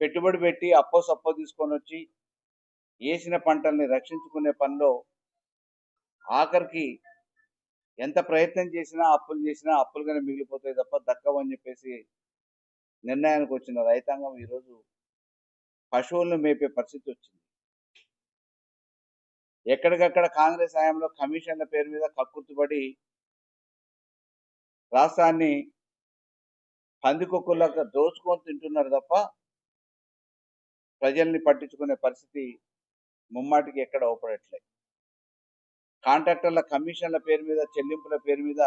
పెట్టుబడి పెట్టి అప్పో సప్పో తీసుకొని వచ్చి వేసిన పంటల్ని రక్షించుకునే పనిలో ఆఖరికి ఎంత ప్రయత్నం చేసినా అప్పులు చేసినా అప్పులుగానే మిగిలిపోతాయి తప్ప దక్కవని చెప్పేసి నిర్ణయానికి వచ్చిన రైతాంగం ఈరోజు పశువులను మేపే పరిస్థితి వచ్చింది. ఎక్కడికక్కడ కాంగ్రెస్ హయాంలో కమిషన్ల పేరు మీద కక్కుర్తిపడి రాష్ట్రాన్ని పందికొక్కులకు దోచుకొని తింటున్నారు తప్ప ప్రజల్ని పట్టించుకునే పరిస్థితి ముమ్మాటికి ఎక్కడ ఓపడట్లేదు కాంట్రాక్టర్ల కమిషన్ల పేరు మీద చెల్లింపుల పేరు మీద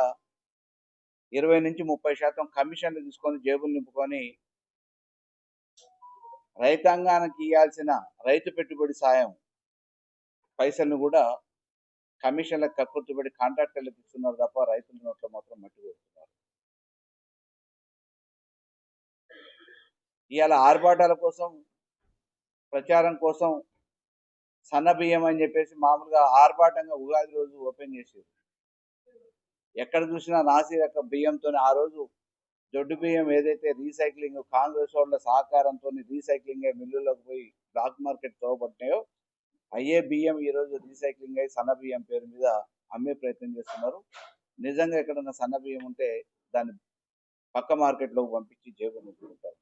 ఇరవై నుంచి ముప్పై శాతం కమిషన్లు తీసుకొని జేబులు నింపుకొని రైతాంగానికి ఇవ్వాల్సిన రైతు పెట్టుబడి సాయం పైసలను కూడా కమిషన్లకు కక్కుర్తిపడి కాంట్రాక్టర్లకు ఇస్తున్నారు తప్ప రైతుల నోట్లో మాత్రం మట్టి కొడుతున్నారు. ఇవాళ ఆర్భాటాల కోసం ప్రచారం కోసం సన్న బియ్యం అని చెప్పేసి మామూలుగా ఆర్భాటంగా ఉగాది రోజు ఓపెన్ చేసేది. ఎక్కడ చూసినా నాసి రక బియ్యంతో ఆ రోజు దొడ్డు బియ్యం ఏదైతే రీసైక్లింగ్ కాంగ్రెస్ వాళ్ళ సహకారంతో రీసైక్లింగ్ అయ్యి మిల్లులకు పోయి బ్లాక్ మార్కెట్ తోబట్టినాయో అయ్యే బియ్యం ఈ రోజు రీసైక్లింగ్ అయ్యి సన్న బియ్యం పేరు మీద అమ్మే ప్రయత్నం చేస్తున్నారు. నిజంగా ఎక్కడన్నా సన్న బియ్యం ఉంటే దాన్ని పక్క మార్కెట్లోకి పంపించి జేబు నింపుకుంటారు